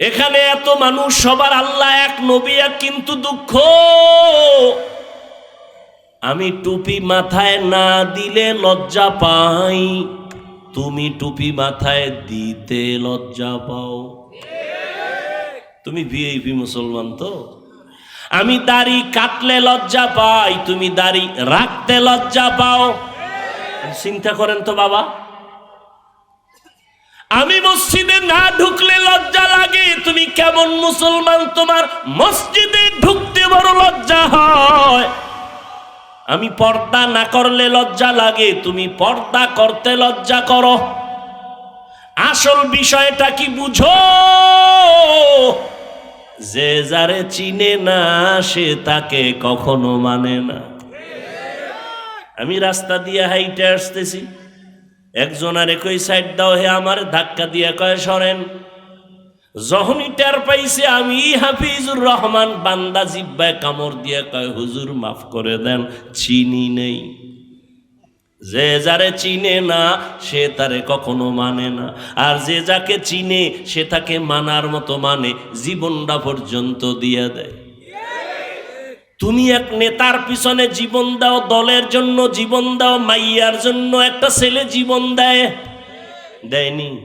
এখানে এত মানুষ, সবার আল্লাহ এক, নবী এক, কিন্তু দুঃখ। আমি টুপি মাথায় না দিলে লজ্জা পাই। তুমি টুপি মাথায় দিতে লজ্জা পাও। তুমি ভিআইপি মুসলমান তো? আমি দাড়ি কাটলে লজ্জা পাই, তুমি দাড়ি রাখতে লজ্জা পাও। চিন্তা করেন তো বাবা। আমি মসজিদে না ঢুকলে লজ্জা লাগে। তুমি কেমন মুসলমান, তোমার মসজিদে ঢুকতে বড় লজ্জা হয়। আমি পর্দা না করলে লজ্জা লাগে, তুমি পর্দা করতে লজ্জা করো। আসল বিষয়টা কি বুঝো? যে যারে চিনে না, সে তাকে কখনো মানে না। আমি রাস্তা দিয়ে হাইটে আসতেছি। একজন আর একই সাইড দাও, হে আমার ধাক্কা দিয়ে কয়, সরেন। যখনই টের পাইছে, আমি হাফিজুর রহমান, বান্দা জিব্বায় কামড় দিয়ে কয়, হুজুর মাফ করে দেন, চিনি নেই। যে যারে চিনে না, সে তারে কখনো মানে না। আর যে যাকে চিনে, সে তাকে মানার মতো মানে জীবনটা পর্যন্ত দিয়ে দেয়। তুমি এক নেতার পিছনে জীবন দাও, দলের জন্য জীবন দাও, মাইয়ার জন্য একটা ছেলে জীবন দেয়। দেয়নি।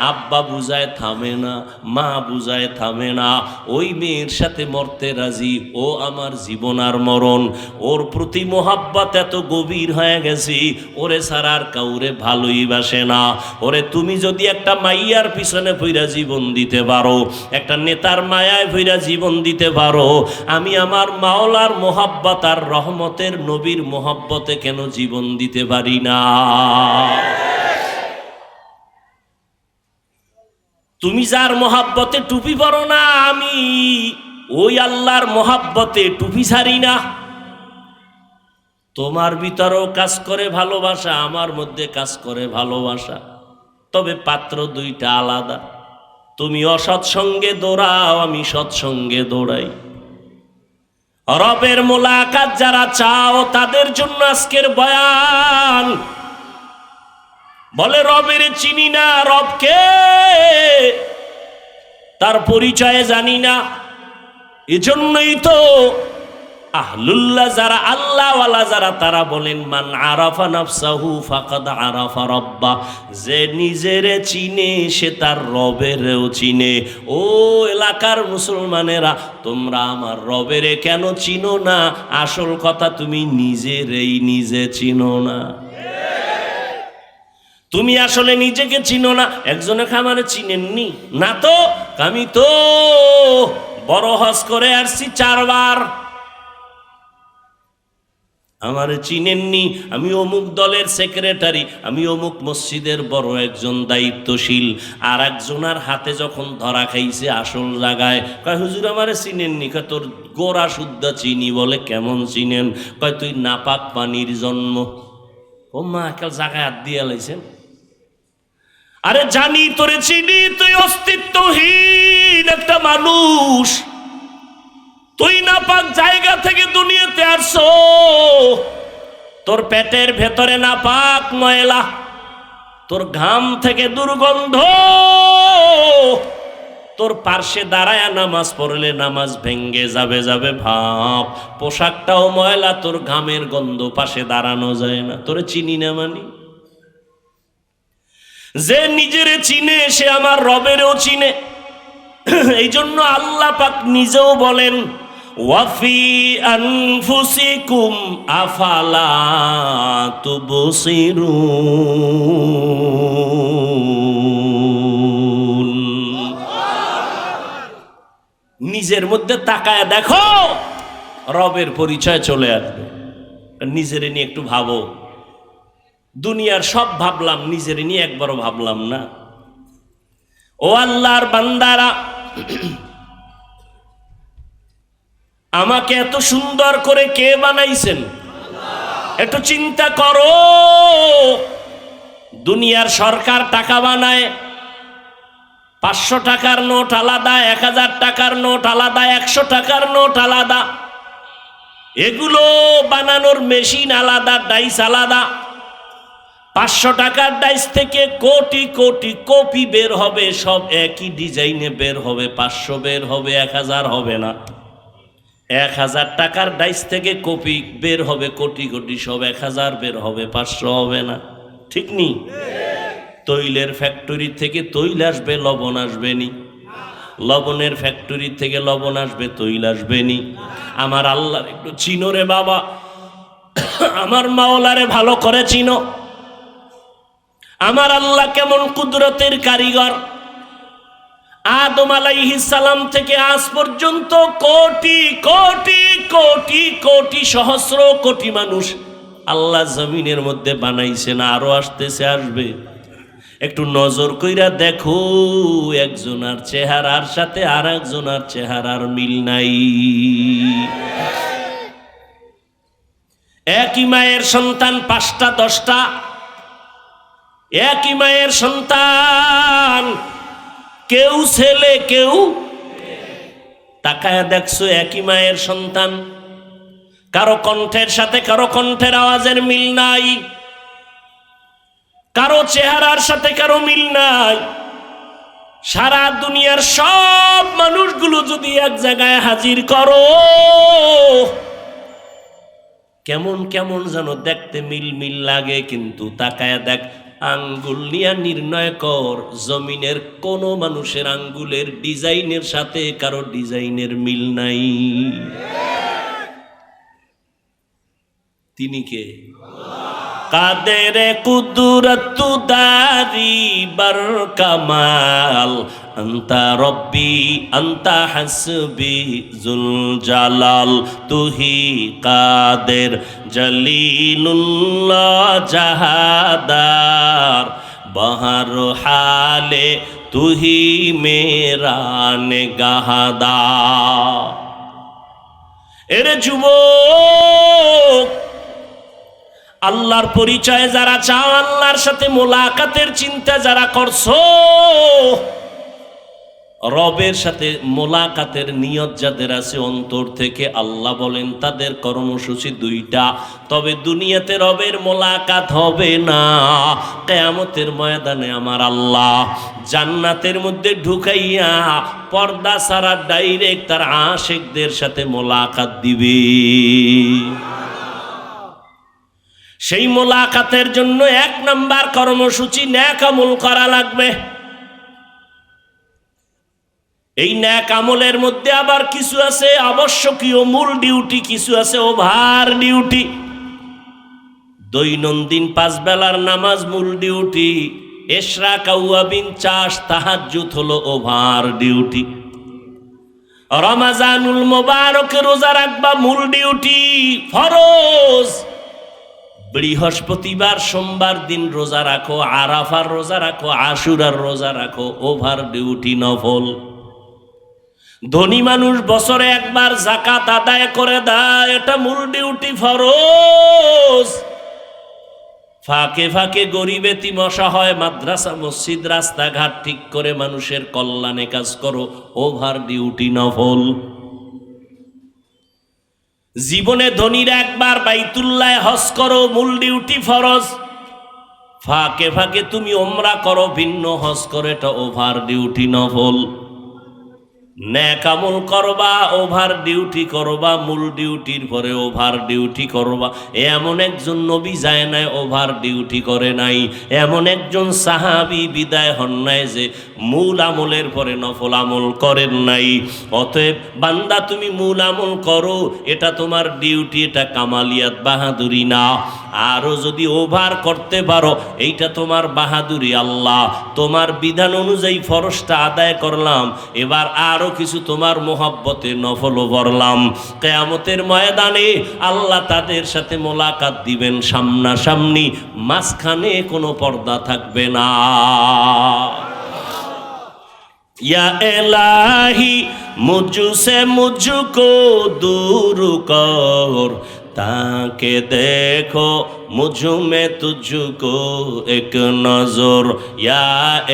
আব্বা বুঝায় থামে না, মা বুঝায় থামে না। ওই মেয়ের সাথে মরতে রাজি, ও আমার জীবন আর মরণ। ওর প্রতি মোহাব্বত এত গভীর হয়ে গেছি, ওরে সারার কাউরে ভালোই বাসে না। ওরে তুমি যদি একটা মাইয়ার পিছনে ফইরা জীবন দিতে পারো, একটা নেতার মায়ায় ফইরা জীবন দিতে পারো, আমি আমার মাওলার মোহাব্বত আর রহমতের নবীর মোহাব্বতে কেন জীবন দিতে পারি না? তুমি যার মহাব্বতে টুপি পরো না, আমি ওই আল্লাহর মহাব্বতে টুপি ছাড়ি না। তোমার ভিতরেও কাজ করে ভালোবাসা, আমার মধ্যে কাজ করে ভালোবাসা। তবে পাত্র দুইটা আলাদা। তুমি অসৎসঙ্গে দৌড়াও, আমি সৎসঙ্গে দৌড়াই। রবের মোলাকাত যারা চাও, তাদের জন্য আজকের বয়ান। বলে, রবের চিনি না রবকে। তার পরিচয়ে জানি না। এজন্যই তো আহলুল্লাহ যারা আল্লাহওয়ালা যারা, তারা বলেন, মান আরাফা নাফসাহু ফাকাদ আরাফা রব্বা। যে নিজেরে চিনে, সে তার রবেরও চিনে। ও এলাকার মুসলমানেরা, তোমরা আমার রবেরে কেন চিনো না? আসল কথা, তুমি নিজেরেই নিজে চিনো না। তুমি আসলে নিজেকে চিনো না একজনে খামারে চিনেননি? না তো? আমি তো বড় হজ করে আসছি চারবার। আমার চিনেননি, আমি অমুক দলের সেক্রেটারি, আমি অমুক মসজিদের বড় একজন দায়িত্বশীল। আর একজনার হাতে যখন ধরা খাইছে আসল জায়গায়, কয়, হুজুর, আমারে চিনেননি? কয়, তোর গোড়া শুদ্ধ চিনি বলে কেমন চিনেন? কয়, তুই নাপাক পানির জন্ম। ও মা, একাল জায়গায় হাত দিয়ে লাইছেন। আরে জানি তোরে চিনি, তুই অস্তিত্বহীন একটা মানুষ। তুই না পাক জায়গা থেকে দুনিয়াতে আসছো। তোর পেটের ভেতরে না পাক ময়লা, তোর ঘাম থেকে দুর্গন্ধ। তোর পার্শ্বে দাঁড়ায় নামাজ পড়লে নামাজ ভেঙ্গে যাবে যাবে ভাব। পোশাকটাও ময়লা, তোর ঘামের গন্ধ পাশে দাঁড়ানো যায় না। তোরে চিনি না মানি? যে নিজের চিনে, সে আমার রবেরও চিনে। এই জন্য আল্লাহ পাক নিজেও বলেন, ওয়াফি আনফুসিকুম আফালা তুবসিরুন। নিজের মধ্যে তাকায় দেখো, রবের পরিচয় চলে আসবে। নিজের নিয়ে একটু ভাবো। দুনিয়ার সব ভাবলাম, নিজের নিয়ে একবারও ভাবলাম না। ও আল্লাহর বান্দারা, আমাকে এত সুন্দর করে কে বানাইছেন? একটু চিন্তা করো। দুনিয়ার সরকার টাকা বানায়, পাঁচশো টাকার নোট আলাদা, এক হাজার টাকার নোট আলাদা, একশো টাকার নোট আলাদা। এগুলো বানানোর মেশিন আলাদা, ডাইস আলাদা। পাঁচশো টাকার ডাইস থেকে কোটি কোটি কপি বের হবে, সব একই ডিজাইনে বের হবে, পাঁচশো বের হবে, এক হাজার হবে না। এক হাজার টাকার ডাইস থেকে কপি বের হবে, কোটি কোটি, সব এক হাজার বের হবে, পাঁচশো হবে না। ঠিক নি? তৈলের ফ্যাক্টরি থেকে তৈল আসবে, লবণ আসবে নি। লবণের ফ্যাক্টরি থেকে লবণ আসবে, তৈল আসবে নি। আমার আল্লাহর একটু চিনো রে বাবা। আমার মাওলারে ভালো করে চিনো। আমার আল্লাহ কেমন কুদরতের কারিগর? আদম সালাম থেকে আজ পর্যন্ত কোটি কোটি কোটি কোটি সহস্র কোটি মানুষ আল্লাহ জমিনের মধ্যে বানাইছে না, আরও আসতেছে, আসবে। একটু নজর কইরা দেখো, একজনার চেহারার সাথে আর একজনার চেহারার মিল নাই। একই মায়ের সন্তান পাঁচটা, দশটা একই মায়ের সন্তান। কেউ ছেলে, কেউ তাকায় দেখছ একই মায়ের সন্তান? কারও কণ্ঠের সাথে কারও কণ্ঠের আওয়াজের মিল নাই। কারও চেহারার সাথে কারও মিল নাই। সারা দুনিয়ার সব মানুষগুলো যদি এক জায়গায় হাজির করো, কেমন কেমন যেন দেখতে মিল মিল লাগে, কিন্তু তাকায় দেখ আঙ্গুল নিয়ে নির্ণয় কর, জমিনের কোন মানুষের আঙ্গুলের ডিজাইনের সাথে কারও ডিজাইনের মিল নাই। তিনি কে? কাদের কুদরত দারি বার কামাল আন্তা রব্বি, আন্তা হাসবি জুল জালাল তুহি কাদের জলিলুল্লাহ জাহাদার বহর হালে তুহি মেরা নেগাহাদা এরে যুবক আল্লাহর পরিচয় যারা চাও, আল্লাহর সাথে মোলাকাতের চিন্তা যারা করছ, রবের সাথে মোলাকাতের নিয়ত যাদের আছে, অন্তর থেকে আল্লাহ বলেন, তাদের কর্মসূচি দুইটা। তবে দুনিয়াতে রবের মোলাকাত হবে না। কেয়ামতের ময়দানে আমার আল্লাহ জান্নাতের মধ্যে ঢুকাইয়া পর্দা সারা ডাইরেক্ট তার আশেকদের সাথে মোলাকাত দিবে। সেই মোলাকাতের জন্য এক নাম্বার কর্মসূচি ন্যাক আমল করা লাগবে। এই ন্যাক আমলের মধ্যে আবার কিছু আছে আবশ্যকীয়, মূল ডিউটি কিছু আছে ওভার ডিউটি। দৈনন্দিন পাঁচ বেলার নামাজ মূল ডিউটি, এশরা কাউয়াবিন চাষ তাহাজ্জুত হলো ওভার ডিউটি। রমাজানুল মোবারক রোজা রাখবা মূল ডিউটি, ফরজ। বৃহস্পতিবার, সোমবার দিন রোজা রাখো, আরাফার রোজা রাখো, আশুরার রোজা রাখো, ওভার ডিউটি নফল। ধনী মানুষ বছরে একবার জাকাত আদায় করে দেয়, এটা মূল ডিউটি ফরজ। ফাঁকে ফাঁকে গরিব এতিম হয় মাদ্রাসা, মসজিদ, রাস্তাঘাট ঠিক করে মানুষের কল্যাণে কাজ করো, ওভার ডিউটি নফল। জীবনে ধনির একবার বাইতুল্লায় হজ করো, মূল ডিউটি ফরজ। ফাঁকে ফাঁকে তুমি ওমরা করো, ভিন্ন হজ করো, এটা ওভার ডিউটি নফল। ন্যাকামল করবা, ওভার ডিউটি করবা, মূল ডিউটির পরে ওভার ডিউটি করবা। এমন একজন নবী যায় নাই, ওভার ডিউটি করে নাই। এমন একজন সাহাবি বিদায় হন নাই যে মূল আমলের পরে নফল আমল করেন নাই। অতএব, বান্দা তুমি মূল আমল করো, এটা তোমার ডিউটি, এটা কামালিয়াত বাহাদুরি না। আরও যদি ওভার করতে পারো, এইটা তোমার বাহাদুরি আল্লাহ। তোমার বিধান অনুযায়ী ফরসটা আদায় করলাম, এবার আরও কিছু তোমার মোহাব্বতে নফলও করলাম কেয়ামতের ময়দানে আল্লাহ তাদের সাথে মোলাকাত দিবেন সামনাসামনি, মাঝখানে কোনো পর্দা থাকবে না। ইয়া এলাহি, মুজু সে مجھ کو دور ताके देखो मुझ में तुझको एक नजर या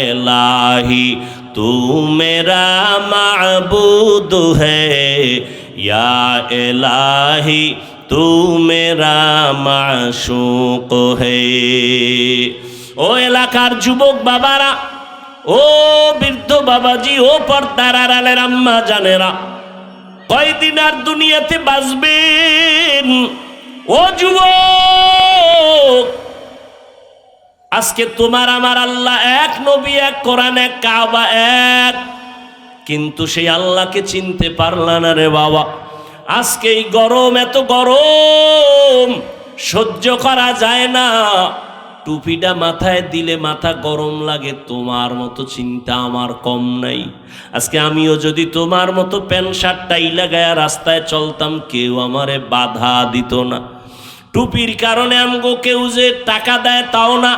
इलाही तू मेरा माबूद है या इलाही তু মেরা মাশুক হে ও এলাকার যুবক বাবারা ও বৃদ্ধ বাবাজি ও পর্দার আড়ালের আম্মা জানেরা কয়দিন আর দুনিয়াতে বাঁচবেন? ও যুবক, আজকে তোমার আমার আল্লাহ এক নবী, এক কোরআন, এক কাবা, এক। কিন্তু সেই আল্লাহকে চিনতে পারলা না রে বাবা। আজকে এই গরম, এত গরম, সহ্য করা যায় না। টুপিটা মাথায় দিলে মাথা গরম লাগে, তোমার মতো চিন্তা আমার কম নাই। আজকে আমিও যদি তোমার মতো প্যান্ট শার্টটাই লাগায় রাস্তায় চলতাম, কেউ আমারে বাধা দিত না। টুপির কারণে আমগো কেউ যে টাকা দেয় তাও না।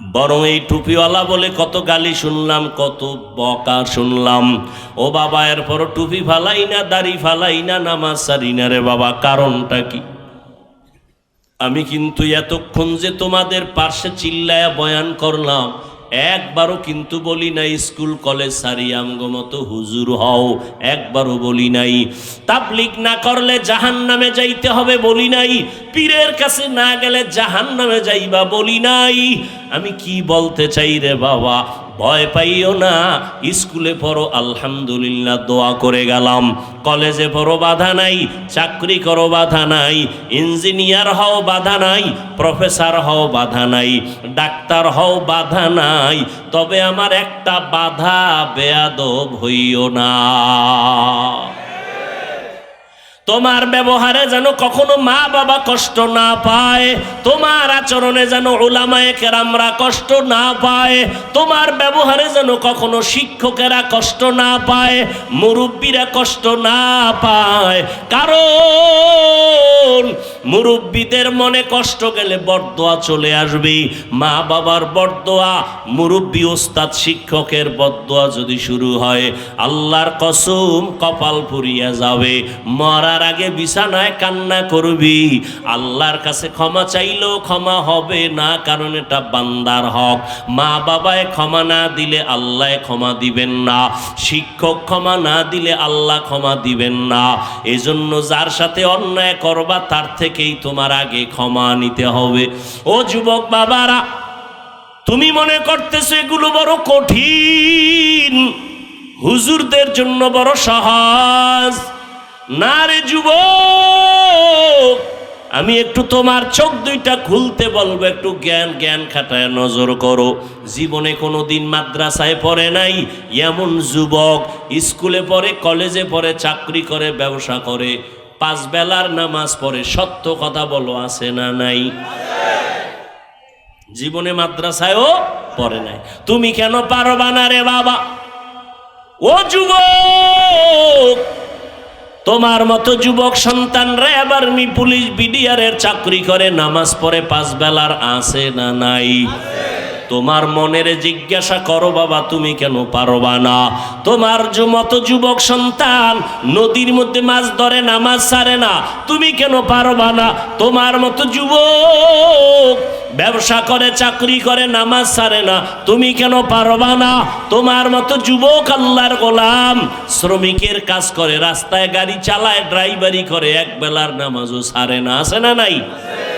বরং এই টুপিওয়ালা বলে কত গালি শুনলাম, কত বকা শুনলাম। ও বাবা এরপর টুপি ফালাই না, দাড়ি ফালাই না, নামাজ সারি না রে বাবা, কারণটা কি? আমি কিন্তু এতক্ষণ যে তোমাদের পার্শ্বে চিল্লায়া বয়ান করলাম, একবারও কিন্তু বলি নাই স্কুল কলেজ সারি আমগো মতো হুজুর হও, একবারও বলি নাই। তাবলিক না করলে জাহান নামে যাইতে হবে বলি নাই, পীরের কাছে না গেলে জাহান নামে যাইবা বলি নাই। আমি কি বলতে চাই রে বাবা? ভয় পাইও না। স্কুলে পড়ো, আলহামদুলিল্লাহ, দোয়া করে গেলাম। কলেজে পড়ো, বাধা নাই। চাকরি করো, বাধা নাই। ইঞ্জিনিয়ার হও, বাধা নাই। প্রফেসর হও, বাধা নাই। ডাক্তার হও, বাধা নাই। তবে আমার একটা বাধা, বেয়াদব হইও না। তোমার ব্যবহারে যেন কখনো মা বাবা কষ্ট না পায়, তোমার আচরণে যেন ওলামায়ে কেরামরা কষ্ট না পায়, তোমার ব্যবহারে যেন কখনো শিক্ষকেরা কষ্ট না পায়, মুরব্বীরা কষ্ট না পায়। কারণ মুরব্বীদের মনে কষ্ট গেলে বরদোয়া চলে আসবে। মা বাবার বরদোয়া, মুরব্বী ওস্তাদ শিক্ষকের বরদোয়া যদি শুরু হয়, আল্লাহর কসম কপাল পুরিয়া যাবে মরার আগে বিছানায় কান্না করবি। আল্লাহর কাছে ক্ষমা চাইলেও ক্ষমা হবে না, কারণ এটা বান্দার হক। মা বাবায় ক্ষমা না দিলে আল্লাহ ক্ষমা দিবেন না। শিক্ষক ক্ষমা না দিলে আল্লাহ ক্ষমা দিবেন না। এজন্য যার সাথে অন্যায় করবা, তার থেকেই তোমার আগে ক্ষমা নিতে হবে। ও যুবক বাবারা, তুমি মনে করতেছো এগুলো বড় কঠিন। হুজুরদের জন্য বড় সহজ। না রে যুবক, আমি একটু তোমার চোখ দুইটা খুলতে বলব, একটু জ্ঞান জ্ঞান খাটায় নজর করো। জীবনে কোনো দিন মাদ্রাসায় পড়ে নাই, এমন যুবক, স্কুলে পড়ে, কলেজে পড়ে, চাকরি করে, ব্যবসা করে। পাঁচ বেলার নামাজ পড়ে, সত্য কথা বলো, আছে না নাই? জীবনে মাদ্রাসায়ও পড়ে নাই। তুমি কেন পারবা না রে বাবা? ও যুবক তোমার মতো যুবক সন্তানরা এবার মি পুলিশ বিডিআরের চাকরি করে, নামাজ পড়ে পাঁচ বেলার আছে না নাই? তোমার মনের জিজ্ঞাসা করো বাবা, তুমি কেন পারবা না? তোমার মতো যুবক সন্তান, নদীর মধ্যে মাছ ধরে, নামাজ সারে না, তুমি কেন পারবা না? তোমার মতো যুবক ব্যবসা করে, চাকরি করে, নামাজ সারে না। তুমি কেন পারবা না? তোমার মতো যুবক আল্লাহর গোলাম। শ্রমিকের কাজ করে, রাস্তায় গাড়ি চালায়, ড্রাইভারি করে এক বেলার নামাজও সারে না। আছে না নাই?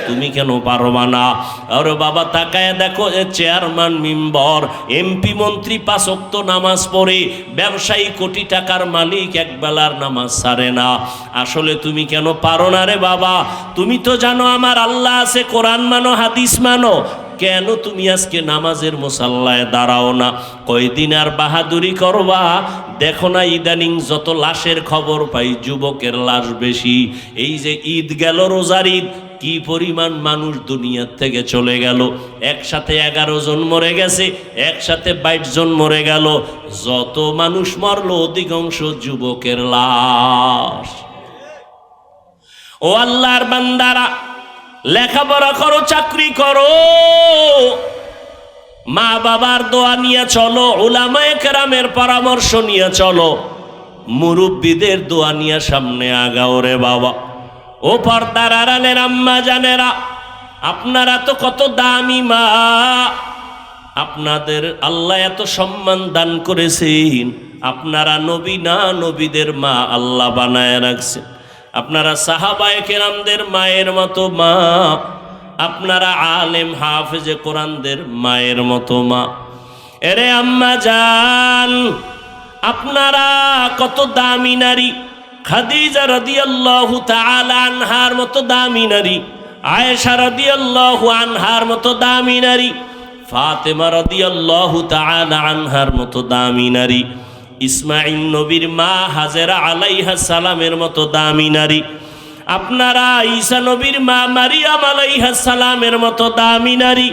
তুমি কেন পারবা না? আরে বাবা, তাকায় দেখো এ চেয়ারম্যান, মেম্বার, এমপি, মন্ত্রী পাঁচক্ত নামাজ পড়ে, ব্যবসায়ী কোটি টাকার মালিক এক বেলার নামাজ সারে না। আসলে তুমি কেন পারো না রে বাবা? তুমি তো জানো আমার আল্লাহ আছে, কোরআন মানো, হাদিস মানো। কেন তুমি আজকে নামাজের মুসাল্লায় দাঁড়াও না? কয়দিন আর বাহাদুরি করবা? দেখো না ইদানিং যত লাশের খবর পাই, যুবকের লাশ বেশি। এই যে ঈদ গেল, রোজার ঈদ কি পরিমাণ মানুষ দুনিয়ার থেকে চলে গেল? একসাথে এগারো জন মরে গেছে, একসাথে বাইশ জন মরে গেল। যত মানুষ মরলো, অধিকাংশ যুবকের লাশ। ও আল্লাহর বান্দারা, লেখাপড়া করো, চাকরি করো। মা বাবার দোয়া নিয়ে চলো ওলামায়ে কেরামের পরামর্শ নিয়ে চলো। মুরব্বীদের দোয়া নিয়ে সামনে আগাও রে বাবা। ও পর্দার আড়ালের আম্মা জানেরা, আপনারা তো কত দামি মা। আপনাদের আল্লাহ এত সম্মান দান করেছেন। আপনারা নবী না নবীদের মা আল্লাহ বানায় রাখছেন। আপনারা সাহাবায়ে কেরামদের মায়ের মতো মা। আপনারা আলেম, হাফেজে কোরআনদের মায়ের মতো মা। এরে আম্মা জান, আপনারা কত দামি নারী। খাদিজা রাদিয়াল্লাহু তাআলা আনহার মতো দামি নারী, আয়েশা রাদিয়াল্লাহু আনহার মতো দামি নারী, ফাতেমা রাদিয়াল্লাহু তাআলা আনহার মতো দামি নারী ইসমাইল নবীর মা হাজেরা আলাইহা সালামের মতো দামি নারী, আপনারা ঈসা নবীর মা মারিয়াম আলাইহা সালামের মতো দামি নারী,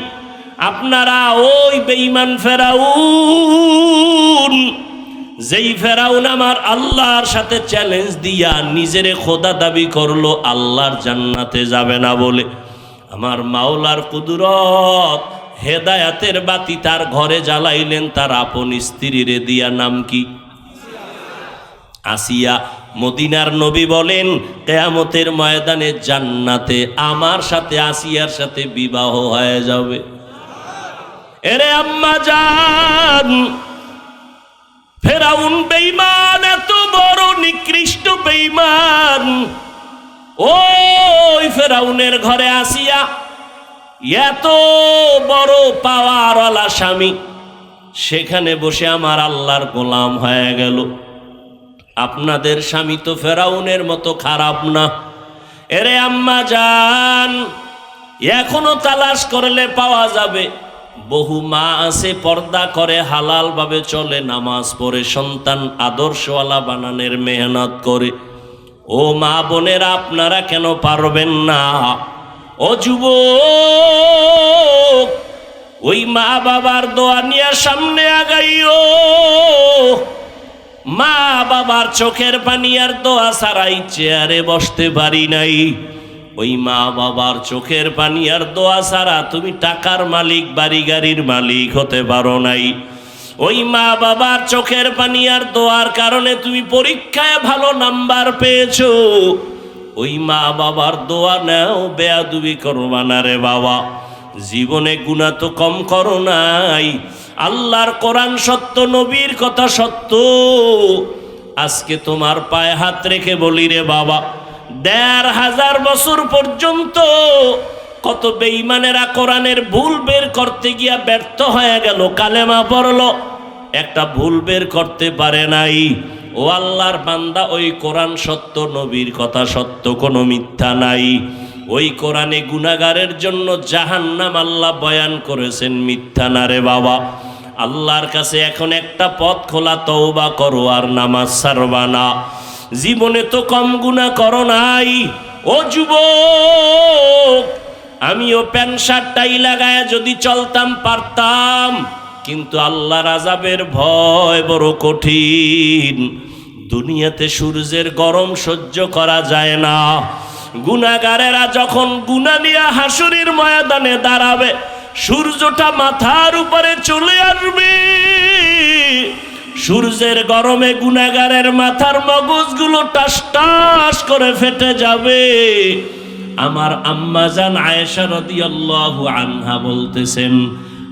আপনারা ওই বেঈমান ফেরাউন যেই ফেরাউন আমার আল্লাহর সাথে চ্যালেঞ্জ দিয়া নিজেরে খোদা দাবি করল, আল্লাহর জান্নাতে যাবে না বলে। আমার মাওলার কুদরত, হেদায়াতের বাতি তার ঘরে জ্বালাইলেন, তার আপন স্ত্রীরে দিয়া নাম কি? আসিয়া মদিনার নবী বলেন, কেয়ামতের ময়দানে জান্নাতে আমার সাথে, আসিয়ার সাথে বিবাহ হয়ে যাবে। এরে আম্মা জান ফেরাউন বেইমান এত বড় নিকৃষ্ট বেইমান ওই ফেরাউনের ঘরে আসিয়া এত বড় পাওয়ারওয়ালা স্বামী, সেখানে বসে আমার আল্লাহর গোলাম হয়ে গেল। আপনাদের স্বামী তো ফেরাউনের মতো খারাপ না। এরে আম্মা যান এখনও তালাশ করলে পাওয়া যাবে। বহু মা আছে, পর্দা করে হালাল ভাবে চলে, নামাজ পড়ে, সন্তান আদর্শওয়ালা বানানের মেহনত করে। ও মা বোনেরা, আপনারা কেন পারবেন না? ও যুবক, ওই মা বাবার দোয়া নিয়ে সামনে আগাইও। মা বাবার চোখের পানি আর দোয়া ছাড়াই চেয়ারে বসতে পারি নাই। ওই মা বাবার চোখের পানি আর দোয়া ছাড়া তুমি টাকার মালিক, বাড়ি গাড়ির মালিক হতে পারো নাই। ওই মা বাবার চোখের পানি আর দোয়ার কারণে তুমি পরীক্ষায় ভালো নাম্বার পেয়েছ। ওই মা বাবার দোয়া নাও, বেয়াদুবি করবা না রে বাবা। জীবনে গুণা তো কম করো নাই। আল্লাহর কোরআন সত্য, নবীর কথা সত্য। আজকে তোমার পায়ে হাত রেখে বলি রে বাবা দেড় হাজার বছর পর্যন্ত কত বেঈমানেরা কোরআনের ভুল বের করতে গিয়া ব্যর্থ হয়ে গেল, কালেমা পড়ল। একটা ভুল বের করতে পারে নাই। ও আল্লাহর বান্দা, ওই কোরআন সত্য, নবীর কথা সত্য, কোনো মিথ্যা নাই। ওই কোরআনে গুনাগারের জন্য জাহান্নাম আল্লাহ বয়ান করেছেন, মিথ্যা না রে বাবা। আল্লাহর কাছে এখন একটা পথ খোলা, তওবা করো আর নামাজ সারবা না। জীবনে তো কম গুণা করো নাই। ও যুবক, আমিও প্যান্ট শার্টটাই লাগায় যদি চলতাম পারতাম, কিন্তু আল্লাহর আজাবের ভয় বড় কঠিন। দুনিয়াতে সূর্যের গরম সহ্য করা যায় না। গুনাগারেরা যখন গুনা নিয়ে হাসুরির ময়দানে দাঁড়াবে, সূর্যটা মাথার উপরে চলে আসবে। সূর্যের গরমে গুনাগারের মাথার মগজগুলো টাস টাস করে ফেটে যাবে। আমার আম্মাজান আয়েশা রাদিয়াল্লাহু আনহা বলতেছেন,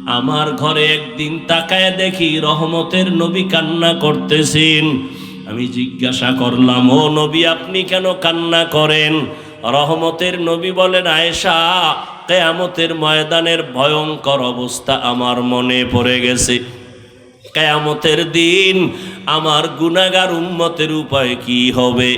আমার ঘরে একদিন তাকায় দেখি রহমতের নবী কান্না করতেছেন। আমি জিজ্ঞাসা করলাম, ও নবী, আপনি কেন কান্না করেন? রহমতের নবী বলেন, আয়েশা, কেয়ামতের ময়দানের ভয়ঙ্কর অবস্থা আমার মনে পড়ে গেছে। কেয়ামতের দিন আমার গুনাগার উম্মতের উপায় কি হবে?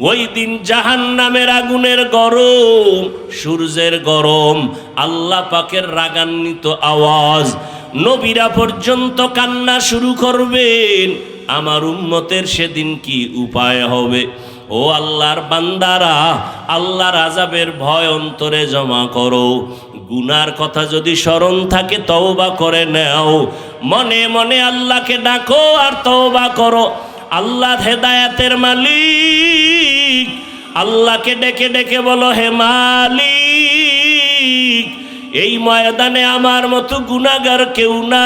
ওই দিন জাহান নামের আগুনের গরম, সূর্যের গরম, আল্লাহ পাকের রাগান্বিত আওয়াজ। নবীরা পর্যন্ত কান্না শুরু করবেন। আমার উম্মতের সেদিন কি উপায় হবে? ও আল্লাহর বান্দারা, আল্লাহর আজাবের ভয় অন্তরে জমা করো। গুনার কথা যদি স্মরণ থাকে, তওবা করে নাও। মনে মনে আল্লাহকে ডাকো আর তওবা করো। আল্লাহ হেদায়াতের মালিক। আল্লাহকে ডেকে ডেকে বলো, হে মালিক, এই ময়দানে আমার মতো গুনাগার কেউ নাই।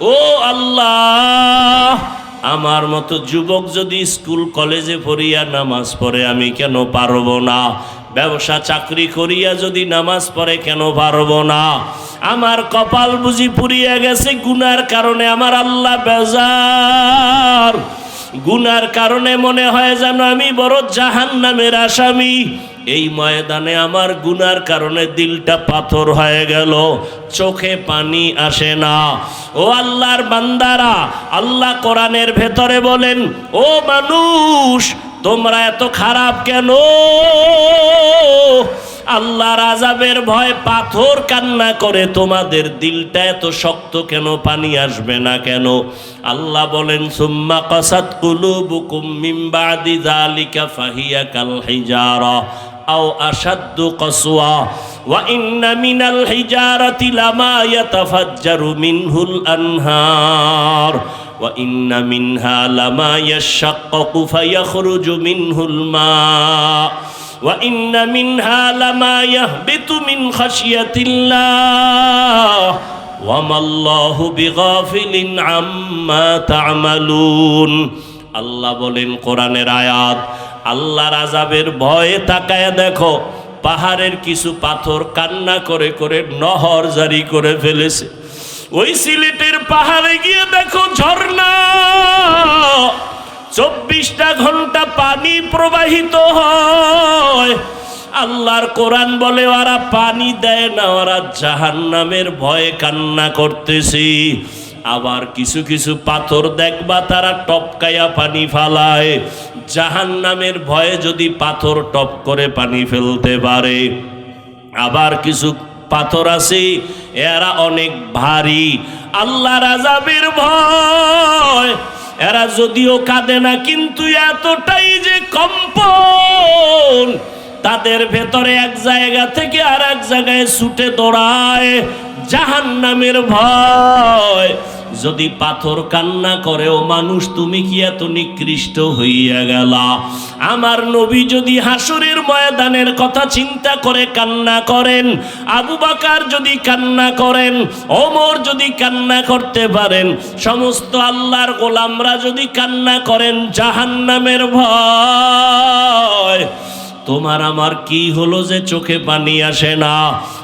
ও আল্লাহ আমার মতো যুবক যদি স্কুল, কলেজে পড়িয়া নামাজ পড়ে, আমি কেন পারব না? ব্যবসা, চাকরি করিয়া যদি নামাজ পড়ে, কেন পারব না? আমার কপাল বুঝি পুড়িয়া গেছে, গুনার কারণে আমার আল্লাহ বেজার। গুনার কারণে মনে হয় যেন আমি বড় জাহান নামের আসামি। এই ময়দানে আমার গুনার কারণে দিলটা পাথর হয়ে গেল, চোখে পানি আসে না। ও আল্লাহর বান্দারা, আল্লাহ কোরআনের ভেতরে বলেন, ও মানুষ, তোমরা এত খারাপ কেন? আল্লাহর আজাবের ভয় পাথর কান্না করে তোমাদের দিলটা এত শক্ত কেন পানি আসবে না কেন আল্লাহ বলেন সুম্মা কাসাত কুলুবুকুম মিন বাদি যালিকা ফাহিয়া কাল হিজারা আও আশাদ্দু কসওয়া ওয়া ইন্না মিনাল হিজারাতি লামা ইয়াতাফাজ্জারু মিনহুল আনহার وإن منها لما يشقق فيخرج منه الماء وإن منها لما يهبط من خشية الله وما الله بغافل عما تعملون আল্লাহ বলেন কোরআনের আয়াত আল্লাহর আজাবের ভয়ে তাকায় দেখো পাহাড়ের কিছু পাথর কান্না করে করে নহর জারি করে ফেলেছে ওই সিলেটের পাহাড়ে গিয়ে দেখো ঝর্ণা চব্বিশটা ঘণ্টা পানি প্রবাহিত হয়। আল্লাহর কোরআন বলে ওরা পানি দেয় না ওরা জাহান নামের ভয়ে কান্না করতেছি। আবার কিছু কিছু পাথর দেখবা, তারা টপকায়া পানি ফালায়। জাহান নামের ভয়ে যদি পাথর টপ করে পানি ফেলতে পারে। আবার কিছু পাথর আছে, এরা অনেক ভারী। আল্লাহ রাজাবের ভয়। এরা যদিও কাঁদে না, কিন্তু এতটাই যে কম্পন, তাদের ভেতরে এক জায়গা থেকে আর এক জায়গায় ছুটে দৌড়ায় জাহান্নামের ভয়। যদি পাথর কান্না করে ও মানুষ তুমি কি এত নিকৃষ্ট হইয়া গেলা? আমার নবী যদি হাসুরের ময়দানের কথা চিন্তা করে কান্না করেন, আবু বাকার যদি কান্না করেন, ওমর যদি কান্না করতে পারেন, সমস্ত আল্লাহর গোলামরা যদি কান্না করেন, জাহান্নামের ভয়। তোমার আমার কি হলো যে চোখে পানি আসে না?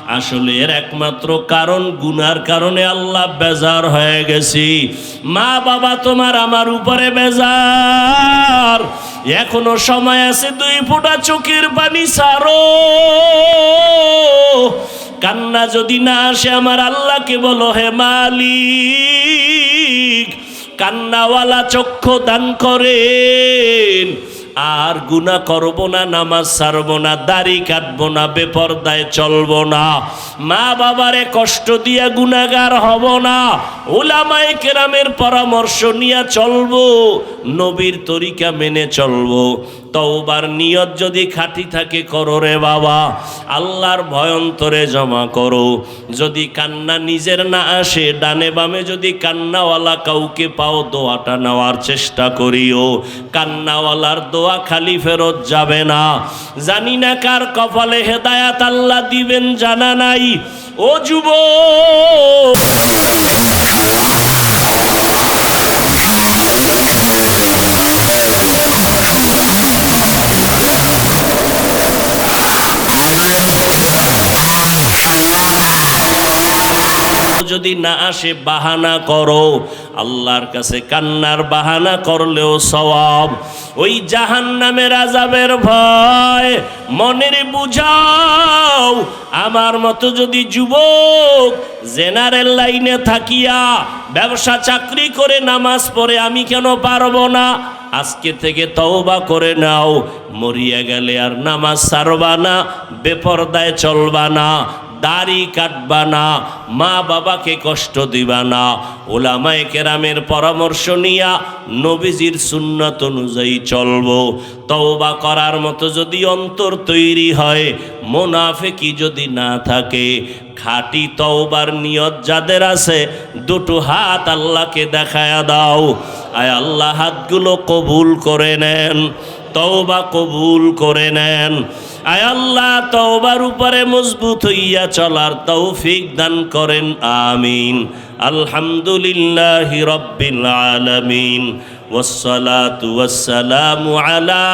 আসলে এর একমাত্র কারণ, গুনার কারণে আল্লাহ বেজার হয়ে গেছি। মা বাবা তোমার আমার উপরে বেজার। এখনও সময় আছে দুই ফোঁটা চোখের পানি সারো কান্না যদি না আসে আমার আল্লাহকে বলো, হে মালিক, কান্নাওয়ালা চক্ষু দান করেন। আর গুনা করব না, নামাজ ছাড়বো না, দাড়ি কাটবো না, বেপরদায় চলবো না। মা বাবারে কষ্ট দিয়া গুনাগার হব না। ওলামাই কেরামের পরামর্শ নিয়ে চলবো, নবীর তরিকা মেনে চলবো। তওবার নিয়ত যদি খাঁটি থাকে করো রে বাবা। আল্লাহর ভয়ন্তরে জমা করো। যদি কান্না নিজের না আসে, ডানে বামে যদি কান্নাওয়ালা কাউকে পাও, দোয়াটা নেওয়ার চেষ্টা করিও। কান্নাওয়ালার দোয়া খালি ফেরত যাবে না। জানি না কার কপালে হেদায়াত আল্লাহ দিবেন, জানা নাই। ও যুব যদি না আসে, বাহানা করো। আল্লাহর কাছে কান্নার বাহানা করলেও সওয়াব। ওই জাহান নামের আজাবের ভয় মনের বুঝাও। আমার মতো যদি যুবক জেনারেল লাইনে থাকিয়া ব্যবসা, চাকরি করে নামাজ পড়ে, আমি কেন পারব না? আজকে থেকে তওবা করে নাও। মরিয়া গেলে আর নামাজ সারবা না, বেপরদায় চলবা না। দাড়ি কাটবা না, মা বাবাকে কষ্ট দিবা না। ওলামায়ে কেরামের পরামর্শ নিয়া নবীজির সুন্নত অনুযায়ী চলব। তওবা করার মতো যদি অন্তর তৈরি হয়, মোনাফেকি যদি না থাকে, খাঁটি তওবার নিয়ত যাদের আছে, দুটো হাত আল্লাহকে দেখায়া দাও। আয় আল্লাহ, হাতগুলো কবুল করে নেন, তওবা কবুল করে নেন। আয়াল্লাহ তওবার উপরে মজবুত হইয়া চলার তৌফিক দান করেন, আমিন। আলহামদুলিল্লাহ রব্বিল আলমিন। ওসালাত ওয়াসালামু আলা